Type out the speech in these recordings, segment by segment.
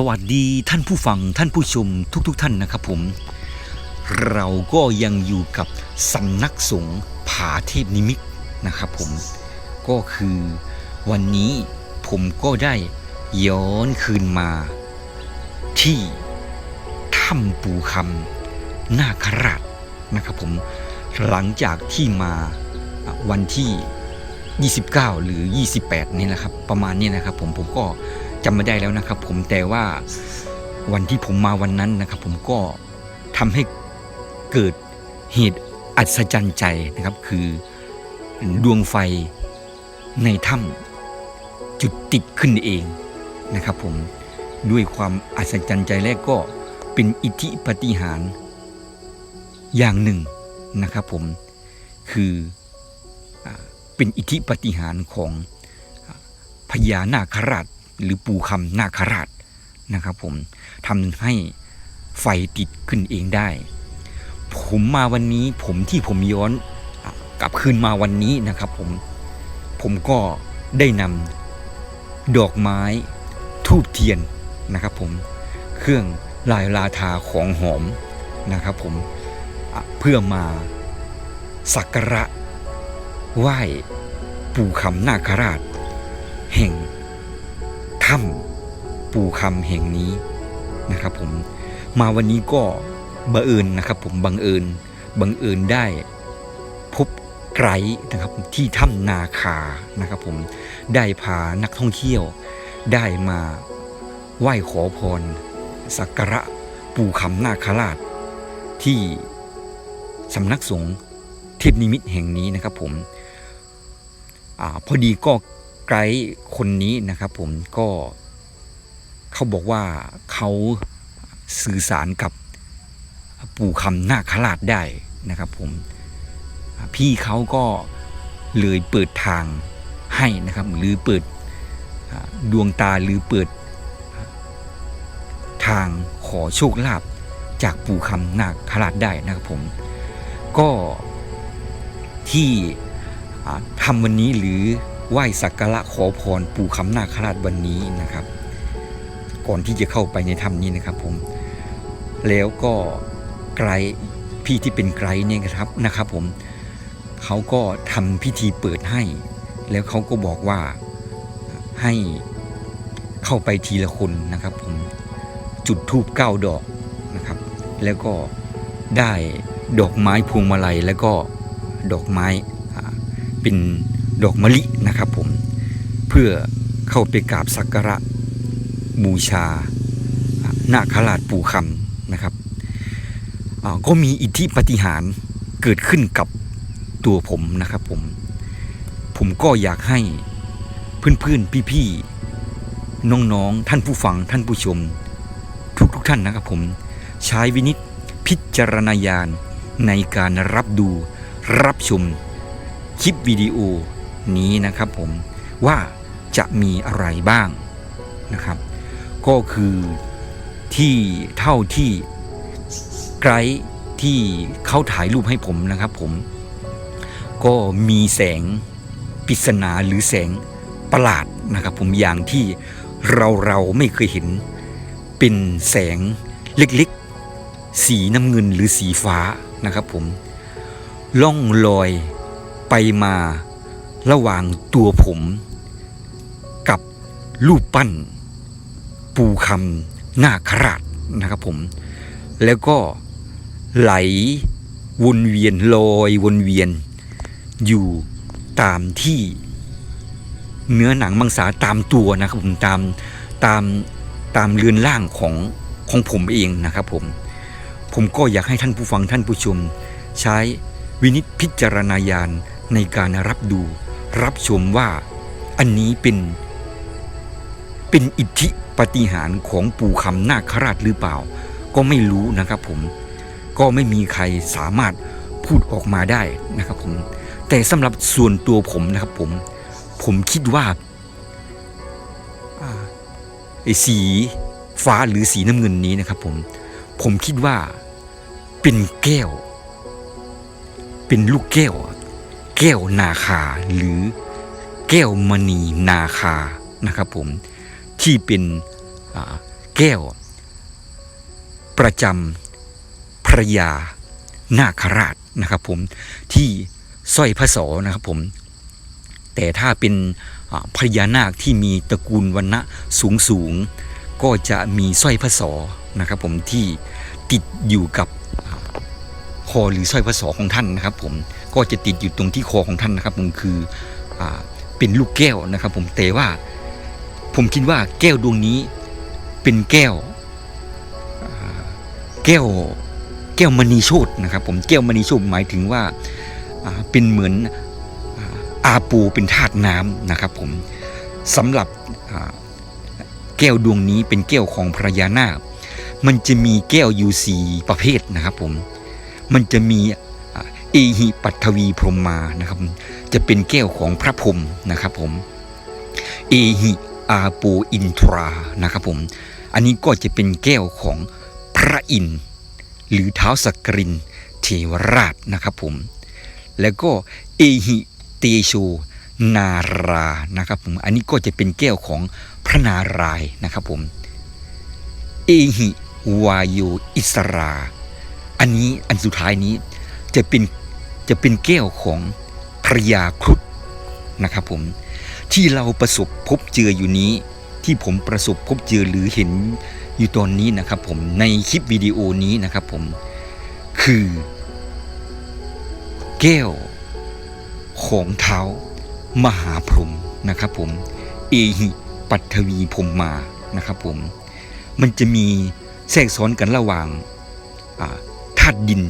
สวัสดีท่านผู้ฟังท่านผู้ชมทุกๆทท่านนะครับผม เราก็ยังอยู่กับสำนักสงฆ์ผาเทพนิมิตรนะครับผมก็คือวันนี้ผมก็ได้ย้อนคืนมา ที่ถ้ำปูคำนาคราชนะครับผมหลังจากที่มาวันที่ 29 หรือ 28 นี่แหละครับ ประมาณนี้นะครับผมผมก็ จำไม่ได้แล้วนะครับ ผมแต่ว่าวันที่ผมมาวันนั้นนะครับ ผมก็ทำให้เกิดเหตุอัศจรรย์ใจนะครับ คือดวงไฟในถ้ำจุดติดขึ้นเองนะครับ ผมด้วยความอัศจรรย์ใจแรกก็เป็นอิทธิปฏิหารอย่างหนึ่งนะครับ ผมคือเป็นอิทธิปฏิหารของพญานาคราช หรือปู่คำนาคราชนะครับผมทำให้ไฟติดขึ้นเองได้ ผมมาวันนี้ผมที่ผมย้อนกลับคืนมาวันนี้นะครับผมผมก็ได้นำดอกไม้ทูบเทียนนะครับผมเครื่องลายลาทาของหอมนะครับผมเพื่อมาสักการะไหว้ปู่คำนาคราช แห่ง ถ้ำปู่คำแห่งนี้นะครับผมมาวันนี้ก็บังเอิญนะครับ ผมบังเอิญบังเอิญได้พบไกด์นะครับที่ถ้ำนาคานะครับ ผมได้พานักท่องเที่ยว ได้มาไหว้ขอพรสักการะปู่คำนาคราช ที่สำนักสงฆ์เทพนิมิตแห่งนี้นะครับ ผมอพอดีก็ ไกด์คนนี้นะครับผมก็เขาบอกว่าเขาสื่อสารกับปู่คำนาคราชได้นะครับผมพี่เขาก็เลยเปิดทางให้นะครับหรือเปิดดวงตาหรือเปิดทางขอโชคลาภจากปู่คำนาคราชได้นะครับผมก็ที่ทำวันนี้หรือ ไหว้สักการะขอพรปู่คำนาคราชวันนี้นะครับ ก่อนที่จะเข้าไปในถ้ำนี้นะครับผมแล้วก็ไกด์พี่ที่เป็นไกด์เนี่ยครับนะครับผมเขาก็ทำพิธีเปิดให้ แล้วเขาก็บอกว่าให้เข้าไปทีละคนนะครับผมจุดธูปเก้าดอกนะครับ แล้วก็ได้ดอกไม้พวงมาลัยแล้วก็ดอกไม้เป็น ดอกมะลินะครับผมเพื่อเข้าไปกราบสักการะบูชาอ่านาคราชปู่คำนะครับก็มีอิทธิปฏิหารเกิดขึ้นกับตัวผมนะครับผม ผมก็อยากให้เพื่อนๆพี่ๆน้องๆ ท่านผู้ฟังท่านผู้ชม ทุกๆท่านนะครับผมใช้วินิจพิจารณญาณในการรับดูรับชมคลิปวิดีโอ นี้นะครับผมว่าจะมีอะไรบ้างนะครับ ก็คือที่เท่าที่ไกด์ที่เขาถ่ายรูปให้ผมนะครับผม ก็มีแสงปริศนาหรือแสงประหลาดนะครับผมอย่างที่เราเราไม่เคยเห็น เป็นแสงเล็กๆ สีน้ำเงินหรือสีฟ้านะครับผมล่องลอยไปมา ระหว่างตัวผมกับรูปปั้น ปูคำหน้าคราชนะครับผม แล้วก็ไหลวนเวียนลอยวนเวียน อยู่ตามที่เนื้อหนังมังสาตามตัวนะครับผมตามตามตามเรือนร่างของของผมเองนะครับผม ผมก็อยากให้ท่านผู้ฟังท่านผู้ชม ใช้วินิจพิจารณาญาณในการรับดู รับชมว่าอันนี้เป็น เป็นอิทธิปฏิหารของปู่คำนาคราชหรือเปล่า ก็ไม่รู้นะครับผมก็ไม่มีใครสามารถพูดออกมาได้นะครับผมแต่สำหรับส่วนตัวผมนะครับผม ผมคิดว่าอ่าไอ้สีฟ้าหรือสีน้ำเงินนี้นะครับผม ผมคิดว่าเป็นแก้ว เป็นลูกแก้ว แก้วนาคาหรือแก้วมณีนาคานะครับผมที่เป็นแก้ว ประจำพระยานาคราชนะครับผมที่สร้อยพระโสนะครับผมแต่ถ้าเป็นอ่าพญานาคที่มีตระกูลวันณะสูงสูงก็จะมีสร้อยพระโสนะครับผมที่ติดอยู่กับคอหรือสร้อยพระโสของท่านนะครับผม ก็จะติดอยู่ตรงที่คอของท่านนะครับผมคืออเป็นลูกแก้วนะครับ ผมแต่ว่าผมคิดว่าแก้วดวงนี้เป็นแก้วแก้วแก้วมณีโชตนะครับ ผมแก้วมณีโชตหมายถึงว่าเป็นเหมือนอาปูเป็นธาตุน้ำนะครับ ผมสำหรับแก้วดวงนี้เป็นแก้วของพญานาคมันจะมีแก้วอยู่สี่ประเภทนะครับ ผมมันจะมี เอหิปัทวีพรมมานะครับ จะเป็นแก้วของพระพรหมนะครับผมเอหิอาปูอินทรานะครับผม อันนี้ก็จะเป็นแก้วของพระอินหรือเท้าสกรินเทวราชนะครับผม แล้วก็เอหิเตโชนารานะครับผม อันนี้ก็จะเป็นแก้วของพระนารายนะครับผม เอหิวายโยอิสรา อันนี้อันสุดท้ายนี้ จะเป็นจะเป็นแก้วของพระยาครุฑนะครับผมที่เราประสบพบเจออยู่นี้ ที่ผมประสบพบเจอหรือเห็นอยู่ตอนนี้นะครับผมในคลิปวิดีโอนี้นะครับผมคือ แก้วของเท้ามหาพรหมนะครับผมเอหิปัทวีพรมมานะครับผมมันจะมีแทรกซ้อนกันระหว่างธาตุดิน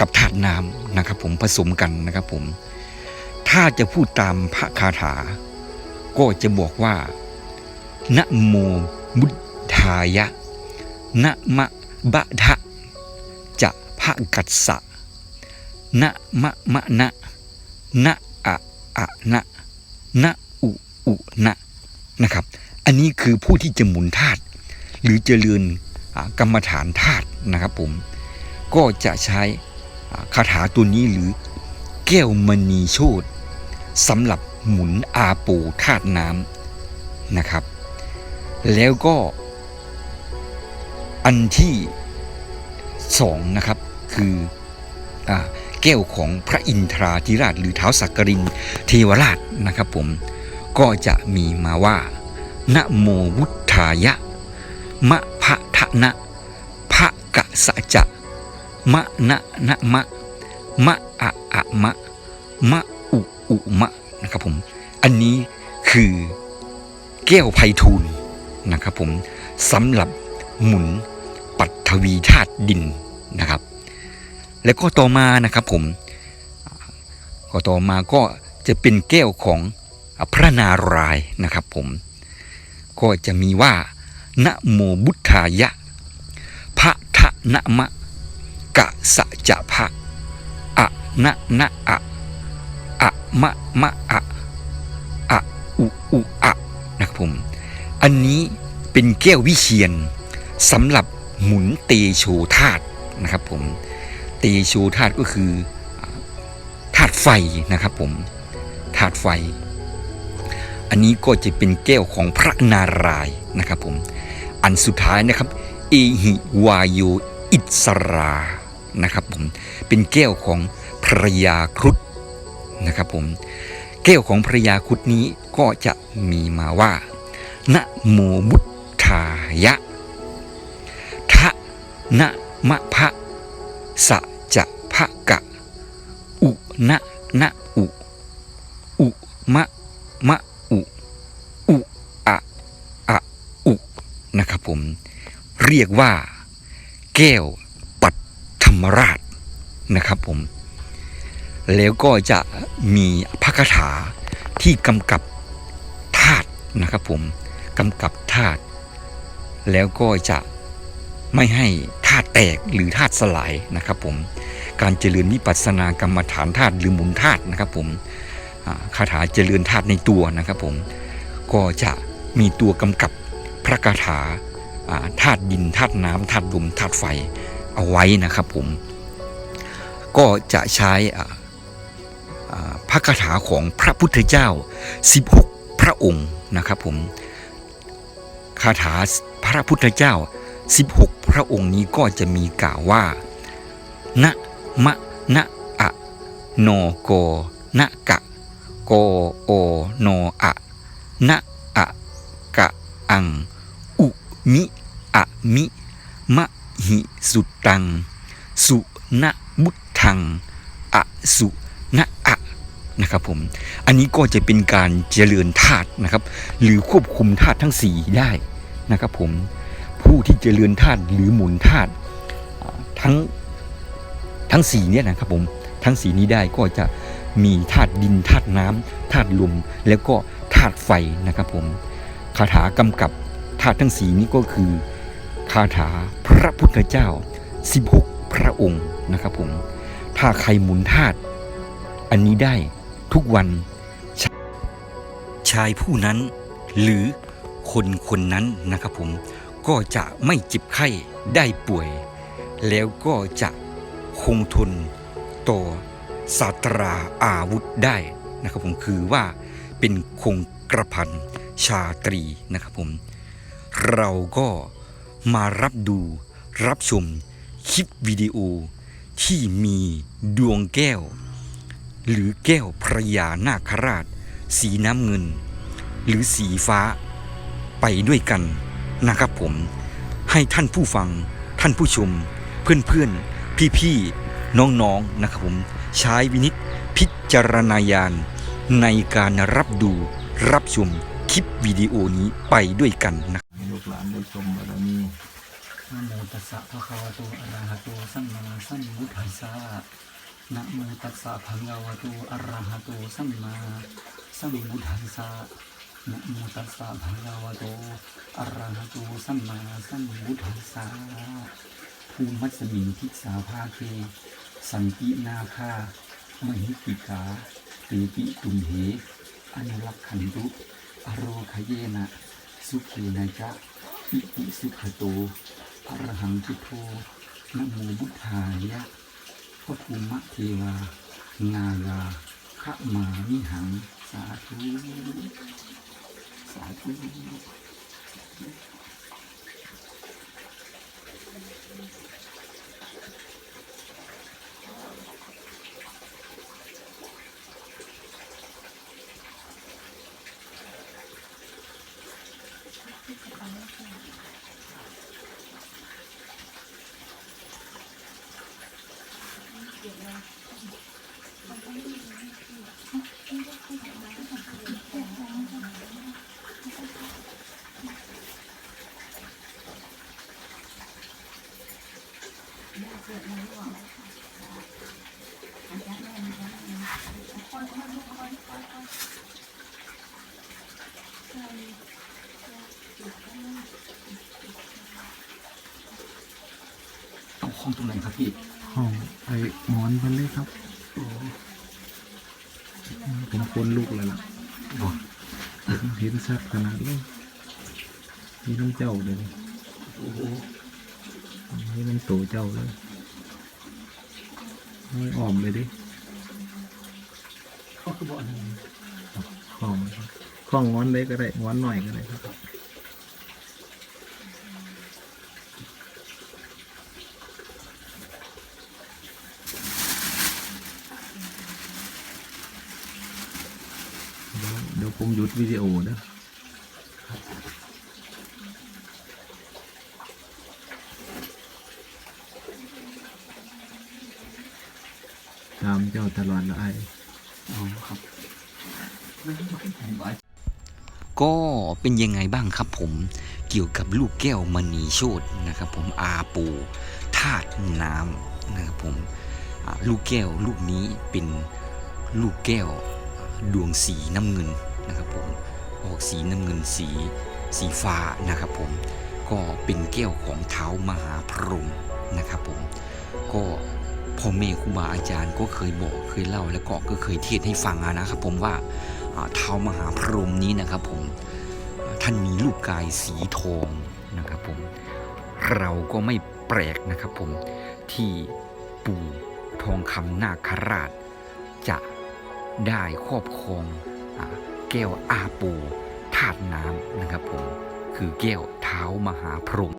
กับธาตุน้ำนะครับ ผมผสมกันนะครับ ผม ถ้าจะพูดตามพระคาถา ก็จะบอกว่านะโมบุทธายะนะมะบะทะจะพระกัสสะนะมะมะนะนะอะอะนะนะอุอุนะนะครับ อันนี้คือผู้ที่จะหมุนธาตุหรือเจริญกรรมฐานธาตุนะครับผม ก็จะใช้ คาถาตัวนี้หรือแก้วมณีโชตสำหรับหมุนอาโปธาตุน้ำนะครับ แล้วก็อันที่สองนะครับคืออแก้วของพระอินทราธิราชหรือเท้าสักกรินเทวราชนะครับผมก็จะมีมาว่านะโมวุฒายะ มะพะทะนะพระกะสะจะ มะนะนะมะมะอะอะมะมะอุอุมะนะครับผมอันนี้คือแก้วไพฑูรย์นะครับผมสำหรับหมุนปัทวีธาตุดินนะครับ แล้วก็ต่อมานะครับผมก็ต่อมาก็จะเป็นแก้วของพระนารายณ์นะครับผมก็จะมีว่านะโมบุทธายะพระทะนะมะ กะสะจะพะอะนะนะอะอะมะมะอะอะอุอุอะนะครับผม อันนี้เป็นแก้ววิเชียนสำหรับหมุนเตโชธาตนะครับผม เตโชธาตก็คือธาตุไฟนะครับผมธาตุไฟ อันนี้ก็จะเป็นแก้วของพระนารายณ์นะครับผม อันสุดท้ายนะครับเอหิวายโยอิสรา นะครับผมเป็นแก้วของพระยาครุฑนะครับผมแก้วของพระยาครุฑนี้ก็จะมีมาว่านะโมมุทธายะทะนะมะพะสะจะพะกะ อุนะนะอุอุมะมะอุอุอะอะอุนะครับผม เรียกว่า แก้ว มราชนะครับผม แล้วก็จะมีพระคาถาที่กำกับธาตุนะครับผมกำกับธาตุแล้วก็จะไม่ให้ธาตุแตกหรือธาตุสลายนะครับผมการเจริญวิปัสสนากรรมฐานธาตุหรือหมุนธาตุนะครับผมคาถาเจริญธาตุในตัวนะครับผมก็จะมีตัวกำกับพระคาถาอ่าธาตุดินธาตุน้ำธาตุลมธาตุไฟ เอาไว้นะครับผม ก็จะใช้พระคาถาของพระพุทธเจ้า 16 พระองค์นะครับผมคาถาพระระพุทธเจ้า 16 พระองค์นี้ก็จะมีกล่าวว่า นะมะนะอะโนโกนะกะโกโอโนอะนะอะกะอัง อุมิอะมิมะ หิสุตัง สุนะบุตทังอสุนะอะนะครับผม อันนี้ก็จะเป็นการเจริญธาตุนะครับ หรือควบคุมธาตุทั้งสี่ได้นะครับผม ผู้ที่เจริญธาตุหรือหมุนธาตุทั้งทั้งสี่เนี่ยนะครับผม ทั้งสีนี้ได้ก็จะมีธาตุดินธาตุน้ำธาตุลมแล้วก็ธาตุไฟนะครับผม คาถากำกับธาตุทั้งสีนี้ก็คือ คาถาพระพุทธเจ้า 16 พระองค์นะครับผม ถ้าใครหมุนธาตุอันนี้ได้ทุกวันชาชายผู้นั้นหรือคนคนนั้นนะครับผมก็จะไม่เจ็บไข้ได้ป่วย แล้วก็จะคงทนต่อศาสตราอาวุธได้นะครับผมคือว่าเป็นคงกระพันชาตรีนะครับผม เราก็ มารับดู รับชม คลิปวิดีโอ ที่มีดวงแก้ว หรือแก้วพระยานาคราช สีน้ำเงิน หรือสีฟ้า ไปด้วยกันนะครับผม ให้ท่านผู้ฟัง ท่านผู้ชม เพื่อนๆ พี่ๆ น้องๆ นะครับผม ใช้วินิจพิจารณาญาณในการรับดูรับชมคลิปวิดีโอนี้ไปด้วยกันนะ ให้ลูกหลานได้ชมบารมี นะโมตั สะภะคะวะโตอะระหะโตสัมมาสัมพุทธัสสะนะโมตัสสะภะคะวะโตอะระหะโตสัมมาสัมพุทธัสสะนะโมตัสสะภะคะวะโตอะระหะโตสัมมาสัมพุทธัสสะภูมิมัสมิงทิสาภาเคสันตินาคามหิติกาตีปิตุมเหอนุรักขันตุอโรคเยนะ สุขีนาจะอิติสุขโต อรหังพุทโธนะโมบุทธายะพระภูมะเทวา นายาขะมามิหัง สาธุ สาธุ เอาห้องตรงไหนครับพี่ ห้องไอ้หมอนเพันเลยครับผมคนลูกเลยล่ะผมเห็นชัดขนาดเลยนี่น้ำเจ้าเลยโอ้โหนี่น้ำโตเจ้าเลยไม่อ่อมเลยดิเขาคือบอกอะไรคล้องคล้องงอนได้ก็ได้งอนหน่อยก็ได้ครับ เดี๋ยวเดี๋ยว ผมหยุดวิดีโอนะตามเจ้าตลอดละไออ๋อครับก็เป็นยังไงบ้างครับผมเกี่ยวกับลูกแก้วมณีโชตนะครับผมอาปูธาตุน้ำนะครับผมอ่าลูกแก้วลูกนี้เป็นลูกแก้วอ่าดวงสีน้ำเงิน นะครับผมออกสีน้ำเงินสีสีฟ้านะครับผมก็เป็นแก้วของเท้ามหาพรหมนะครับผมก็พ่อแม่ครูบาอาจารย์ก็เคยบอกเคยเล่าแล้วก็ก็เคยเทศให้ฟังนะครับผมว่าเท้ามหาพรหมนี้นะครับผมท่านมีลูกกายสีทองนะครับผมเราก็ไม่แปลกนะครับผมที่ปู่ทองคำนาคราชจะได้ครอบครองอ แก้วอาปูธาตุน้ำนะครับผม คือแก้วเท้าเท้ามหาพรหม